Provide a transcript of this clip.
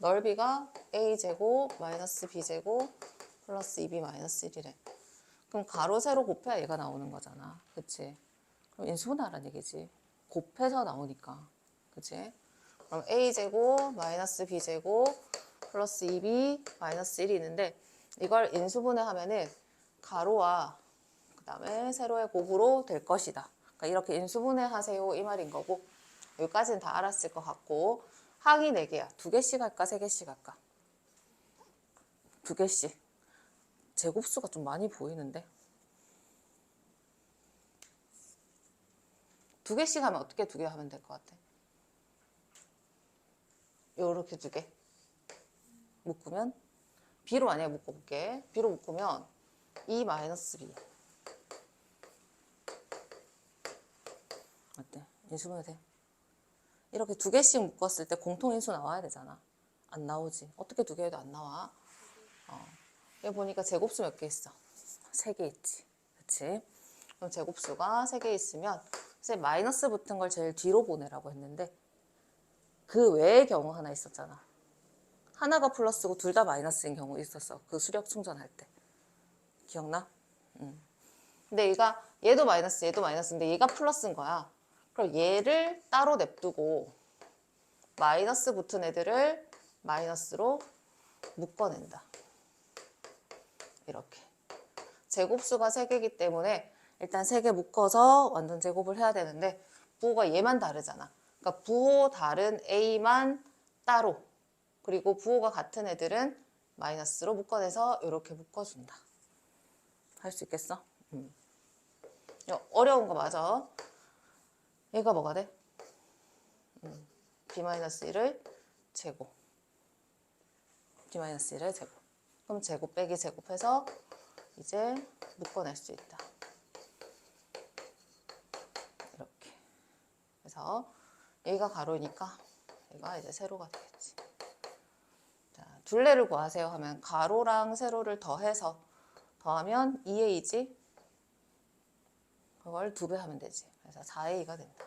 넓이가 a제곱 마이너스 b제곱 플러스 2b 마이너스 1이래. 그럼 가로 세로 곱해야 얘가 나오는 거잖아. 그치? 그럼 인수분해하라는 얘기지. 곱해서 나오니까. 그치? 그럼 a제곱 마이너스 b제곱 플러스 2b 마이너스 1이 있는데 이걸 인수분해하면은 가로와 그 다음에 세로의 곱으로 될 것이다. 그러니까 이렇게 인수분해 하세요 이 말인 거고 여기까지는 다 알았을 것 같고 항이 4개야. 두 개씩 할까 세 개씩 할까? 두 개씩. 제곱수가 좀 많이 보이는데 두 개씩 하면 어떻게 두 개 하면 될 것 같아? 요렇게 두 개. 묶으면 B로 만약에 묶어볼게. B로 묶으면 2 마이너스 B. 어때? 인수분해 돼? 이렇게 두 개씩 묶었을 때 공통인수 나와야 되잖아. 안 나오지. 어떻게 두개 해도 안 나와. 어. 여기 보니까 제곱수 몇 개 있어? 세 개 있지. 그치? 그럼 제곱수가 세 개 있으면 선생님 마이너스 붙은 걸 제일 뒤로 보내라고 했는데 그 외의 경우 하나 있었잖아. 하나가 플러스고 둘 다 마이너스인 경우 있었어. 그 수력 충전할 때. 기억나? 응. 근데 얘가 얘도 마이너스 얘도 마이너스인데 얘가 플러스인 거야. 그럼 얘를 따로 냅두고 마이너스 붙은 애들을 마이너스로 묶어낸다. 이렇게. 제곱수가 3개이기 때문에 일단 3개 묶어서 완전 제곱을 해야 되는데 부호가 얘만 다르잖아. 그러니까 부호 다른 A만 따로 그리고 부호가 같은 애들은 마이너스로 묶어내서 이렇게 묶어준다. 할 수 있겠어? 음. 이거 어려운 거 맞아. 얘가 뭐가 돼? 음. B-1을 제곱. B-1을 제곱. 그럼 제곱 빼기 제곱해서 이제 묶어낼 수 있다. 이렇게. 그래서 여기가 가로니까 얘가 이제 세로가 되겠지. 자, 둘레를 구하세요 하면 가로랑 세로를 더해서 더하면 2a지. 그걸 두 배 하면 되지. 그래서 4a가 된다.